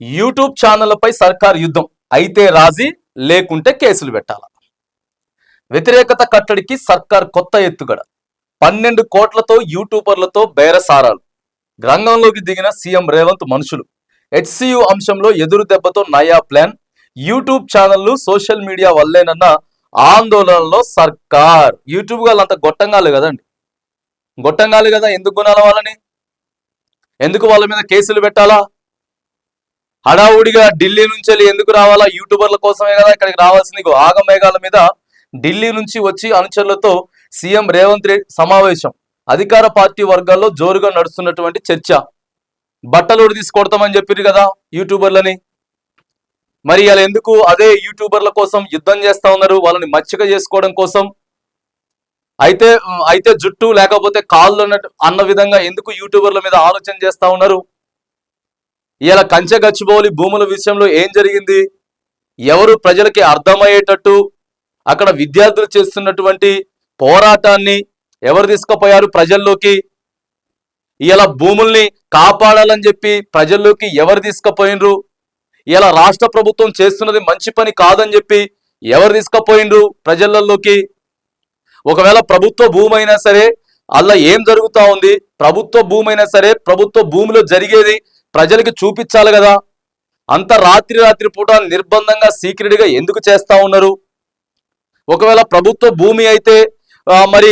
YouTube ఛానళ్ళపై సర్కార్ యుద్ధం. అయితే రాజీ లేకుంటే కేసులు పెట్టాల? వ్యతిరేకత కట్టడికి సర్కార్ కొత్త ఎత్తుగడ. పన్నెండు కోట్లతో యూట్యూబర్లతో బేరసారాలు. రంగంలోకి దిగిన సీఎం రేవంత్ మనుషులు. హెచ్సియు అంశంలో ఎదురు దెబ్బతో నయా ప్లాన్. యూట్యూబ్ ఛానళ్ళు సోషల్ మీడియా వల్లేనన్న ఆందోళనలో సర్కార్. యూట్యూబ్ వాళ్ళు అంత గొట్టంగాలు కదండి. గొట్టంగాలు కదా ఎందుకు కొనాల వాళ్ళని? ఎందుకు వాళ్ళ మీద కేసులు పెట్టాలా? హడావుడిగా ఢిల్లీ నుంచి వెళ్ళి ఎందుకు రావాలా? యూట్యూబర్ల కోసమే కదా ఇక్కడికి రావాల్సింది. ఆగమేఘాల మీద ఢిల్లీ నుంచి వచ్చి అనుచరులతో సీఎం రేవంత్ రెడ్డి సమావేశం. అధికార పార్టీ వర్గాల్లో జోరుగా నడుస్తున్నటువంటి చర్చ. బట్టలు తీసి కొడతామని చెప్పారు కదా యూట్యూబర్లని. మరి అలా ఎందుకు అదే యూట్యూబర్ల కోసం యుద్ధం చేస్తా ఉన్నారు? వాళ్ళని మచ్చిక చేసుకోవడం కోసం. అయితే అయితే జుట్టు లేకపోతే కాళ్ళు అన్న విధంగా ఎందుకు యూట్యూబర్ల మీద ఆలోచన చేస్తా ఉన్నారు? ఇలా కంచె గచ్చిబౌలి భూముల విషయంలో ఏం జరిగింది? ఎవరు ప్రజలకి అర్థమయ్యేటట్టు అక్కడ విద్యార్థులు చేస్తున్నటువంటి పోరాటాన్ని ఎవరు తీసుకుపోయారు ప్రజల్లోకి? ఇలా భూముల్ని కాపాడాలని చెప్పి ప్రజల్లోకి ఎవరు తీసుకుపోయినరు ఇలా రాష్ట్ర ప్రభుత్వం చేస్తున్నది మంచి పని కాదని చెప్పి ఎవరు తీసుకుపోయిండ్రు ప్రజలలోకి? ఒకవేళ ప్రభుత్వ భూమి అయినా సరే అలా ఏం జరుగుతూ ఉంది? ప్రభుత్వ భూమి అయినా సరే ప్రభుత్వ భూమిలో జరిగేది ప్రజలకి చూపించాలి కదా. అంత రాత్రి రాత్రి పూట నిర్బంధంగా సీక్రెట్గా ఎందుకు చేస్తూ ఉన్నారు? ఒకవేళ ప్రభుత్వ భూమి అయితే మరి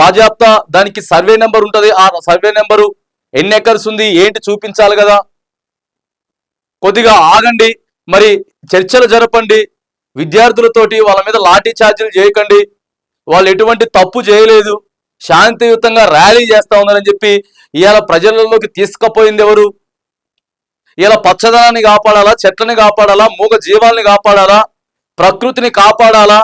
బాజాప్తా దానికి సర్వే నెంబర్ ఉంటుంది. ఆ సర్వే నెంబరు ఎన్ని ఎకర్స్ ఉంది? ఏంటి చూపించాలి కదా. కొద్దిగా ఆగండి. మరి చర్చలు జరపండి. విద్యార్థులతోటి వాళ్ళ మీద లాఠీ చార్జీలు చేయకండి. వాళ్ళు ఎటువంటి తప్పు చేయలేదు. శాంతియుతంగా ర్యాలీ చేస్తా ఉన్నారని చెప్పి ఇవాళ ప్రజలలోకి తీసుకుపోయింది ఎవరు? ఇలా పచ్చదనాన్ని కాపాడాలా చెట్లని కాపాడాలా మూగ జీవాల్ని కాపాడాలా ప్రకృతిని కాపాడాలా?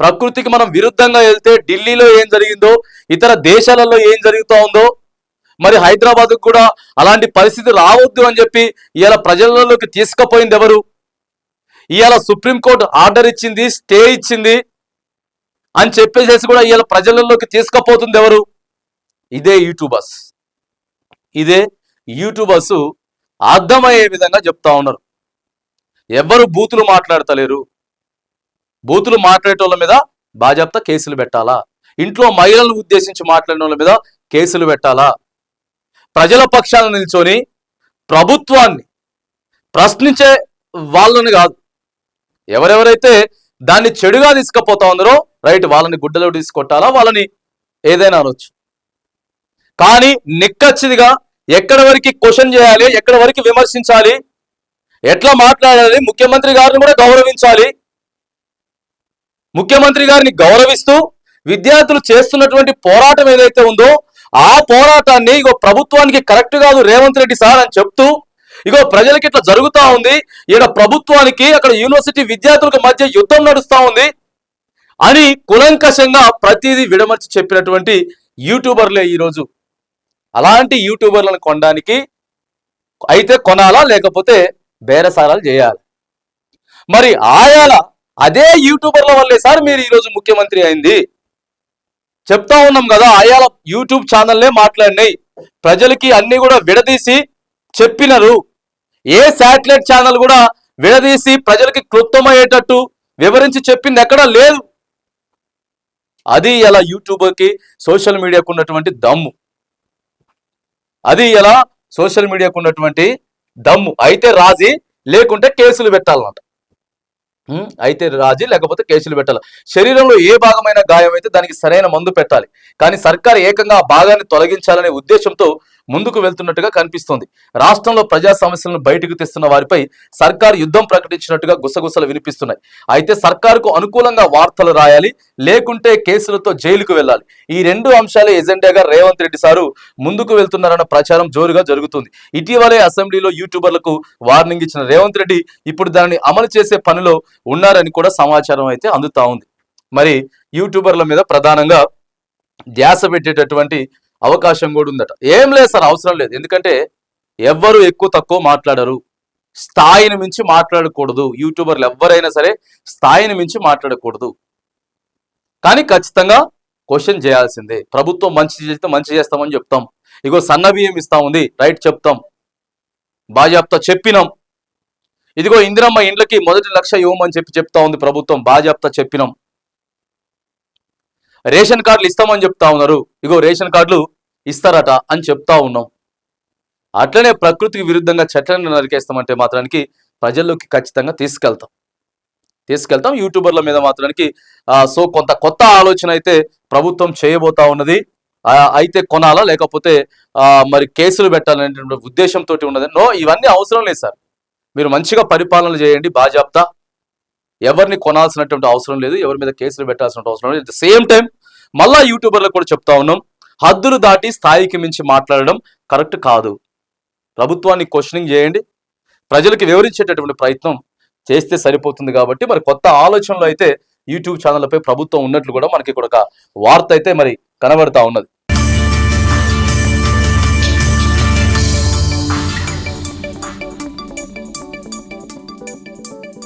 ప్రకృతికి మనం విరుద్ధంగా వెళ్తే ఢిల్లీలో ఏం జరిగిందో ఇతర దేశాలలో ఏం జరుగుతూ ఉందో మరి హైదరాబాద్ కూడా అలాంటి పరిస్థితి రావద్దు అని చెప్పి ఇవాళ ప్రజలలోకి తీసుకుపోయింది ఎవరు? ఇవాళ సుప్రీంకోర్టు ఆర్డర్ ఇచ్చింది స్టే ఇచ్చింది అని చెప్పేసేసి కూడా ఇవాళ ప్రజలలోకి తీసుకుపోతుంది ఎవరు? ఇదే యూట్యూబర్స్. ఇదే యూట్యూబర్స్ అర్థమయ్యే విధంగా చెప్తా ఉన్నారు. ఎవరు బూతులు మాట్లాడతలేరు. బూతులు మాట్లాడేటోళ్ళ మీద బాజాప్తా కేసులు పెట్టాలా? ఇంట్లో మహిళలను ఉద్దేశించి మాట్లాడిన వాళ్ళ మీద కేసులు పెట్టాలా? ప్రజల పక్షాన నిల్చొని ప్రభుత్వాన్ని ప్రశ్నించే వాళ్ళని కాదు. ఎవరెవరైతే దాన్ని చెడుగా తీసుకుపోతా ఉన్నారో రైట్ వాళ్ళని గుడ్డలో తీసుకొట్టాలా? వాళ్ళని ఏదైనా అనొచ్చు. కానీ నిక్కచ్చిదిగా ఎక్కడ వరకు క్వశ్చన్ చేయాలి ఎక్కడ వరకు విమర్శించాలి ఎట్లా మాట్లాడాలి ముఖ్యమంత్రి గారిని కూడా గౌరవించాలి. ముఖ్యమంత్రి గారిని గౌరవిస్తూ విద్యార్థులు చేస్తున్నటువంటి పోరాటం ఏదైతే ఉందో ఆ పోరాటాన్ని ఇగో ప్రభుత్వానికి కరెక్ట్ కాదు రేవంత్ రెడ్డి సార్ అని చెప్తూ ఇగో ప్రజలకి ఇట్లా జరుగుతూ ఉంది. ఈడ ప్రభుత్వానికి అక్కడ యూనివర్సిటీ విద్యార్థులకు మధ్య యుద్ధం నడుస్తూ ఉంది అని కులంకషంగా ప్రతిదీ విడమర్చి చెప్పినటువంటి యూట్యూబర్లే ఈరోజు. అలాంటి యూట్యూబర్లను కొనడానికి అయితే కొనాలా లేకపోతే బేరసారాలు చేయాలి? మరి ఆయాల అదే యూట్యూబర్ల వల్లే సార్ మీరు ఈరోజు ముఖ్యమంత్రి అయింది. చెప్తా ఉన్నాం కదా ఆయాల యూట్యూబ్ ఛానల్లే మాట్లాడినాయి ప్రజలకి అన్ని కూడా విడదీసి చెప్పినారు. ఏ శాటిలైట్ ఛానల్ కూడా విడదీసి ప్రజలకి క్లుప్తమయ్యేటట్టు వివరించి చెప్పింది ఎక్కడా లేదు. అది ఇలా యూట్యూబర్కి సోషల్ మీడియాకు ఉన్నటువంటి దమ్ము. అది ఎలా? సోషల్ మీడియాకు ఉన్నటువంటి దమ్ము అయితే రాజీ లేకుంటే కేసులు పెట్టాలన్నమాట. అయితే రాజీ లేకపోతే కేసులు పెట్టాలి. శరీరంలో ఏ భాగమైన గాయం అయితే దానికి సరైన మందు పెట్టాలి. కానీ సర్కార్ ఏకంగా ఆ భాగాన్ని తొలగించాలనే ఉద్దేశంతో ముందుకు వెళ్తున్నట్టుగా కనిపిస్తోంది. రాష్ట్రంలో ప్రజా సమస్యలను బయటకు తెస్తున్న వారిపై సర్కార్ యుద్ధం ప్రకటించినట్టుగా గుసగుసలు వినిపిస్తున్నాయి. అయితే సర్కారుకు అనుకూలంగా వార్తలు రాయాలి లేకుంటే కేసులతో జైలుకు వెళ్ళాలి. ఈ రెండు అంశాలే ఎజెండాగా రేవంత్ రెడ్డి సారు ముందుకు వెళ్తున్నారన్న ప్రచారం జోరుగా జరుగుతుంది. ఇటీవలే అసెంబ్లీలో యూట్యూబర్లకు వార్నింగ్ ఇచ్చిన రేవంత్ రెడ్డి ఇప్పుడు దానిని అమలు చేసే పనిలో ఉన్నారని కూడా సమాచారం అయితే అందుతా ఉంది. మరి యూట్యూబర్ల మీద ప్రధానంగా ధ్యాస పెట్టేటటువంటి అవకాశం కూడా ఉందట. ఏం లేదు సార్ అవసరం లేదు. ఎందుకంటే ఎవ్వరు ఎక్కువ తక్కువ మాట్లాడరు. స్థాయిని మించి మాట్లాడకూడదు. యూట్యూబర్లు ఎవరైనా సరే స్థాయిని మించి మాట్లాడకూడదు. కానీ ఖచ్చితంగా క్వశ్చన్ చేయాల్సిందే. ప్రభుత్వం మంచి చేస్తే మంచి చేస్తామని చెప్తాం. ఇగో సన్న బియ్యం ఇస్తా ఉంది రైట్ చెప్తాం. బాజాప్తా చెప్పినాం. ఇదిగో ఇందిరమ్మ ఇండ్లకి మొదటి లక్ష ఇవ్వమని చెప్పి చెప్తా ఉంది ప్రభుత్వం బాజాప్తా చెప్పినాం. రేషన్ కార్డులు ఇస్తామని చెప్తా ఉన్నారు. ఇగో రేషన్ కార్డులు ఇస్తారట అని చెప్తా ఉన్నాం. అట్లనే ప్రకృతికి విరుద్ధంగా చెట్లను నరికేస్తామంటే మాత్రానికి ప్రజల్లోకి ఖచ్చితంగా తీసుకెళ్తాం. తీసుకెళ్తాం. యూట్యూబర్ల మీద మాత్రానికి సో కొంత కొత్త ఆలోచన అయితే ప్రభుత్వం చేయబోతా ఉన్నది. అయితే కొనాలా? లేకపోతే మరి కేసులు పెట్టాలనేటువంటి ఉద్దేశంతో ఉన్నది. నో ఇవన్నీ అవసరం లేదు సార్. మీరు మంచిగా పరిపాలన చేయండి. బాజాప్తా ఎవరిని కొనాల్సినటువంటి అవసరం లేదు ఎవరి మీద కేసులు పెట్టాల్సిన అవసరం లేదు. అట్ ద సేమ్ టైం మళ్ళా యూట్యూబర్లకు కూడా చెప్తా ఉన్నాం హద్దులు దాటి స్థాయికి మించి మాట్లాడడం కరెక్ట్ కాదు. ప్రభుత్వాన్ని క్వశ్చనింగ్ చేయండి. ప్రజలకు వివరించేటటువంటి ప్రయత్నం చేస్తే సరిపోతుంది కాబట్టి మరి కొత్త ఆలోచనలు అయితే యూట్యూబ్ ఛానళ్ళపై ప్రభుత్వం ఉన్నట్లు కూడా మనకి ఇక్కడ ఒక వార్త అయితే మరి కనబడతా ఉన్నది.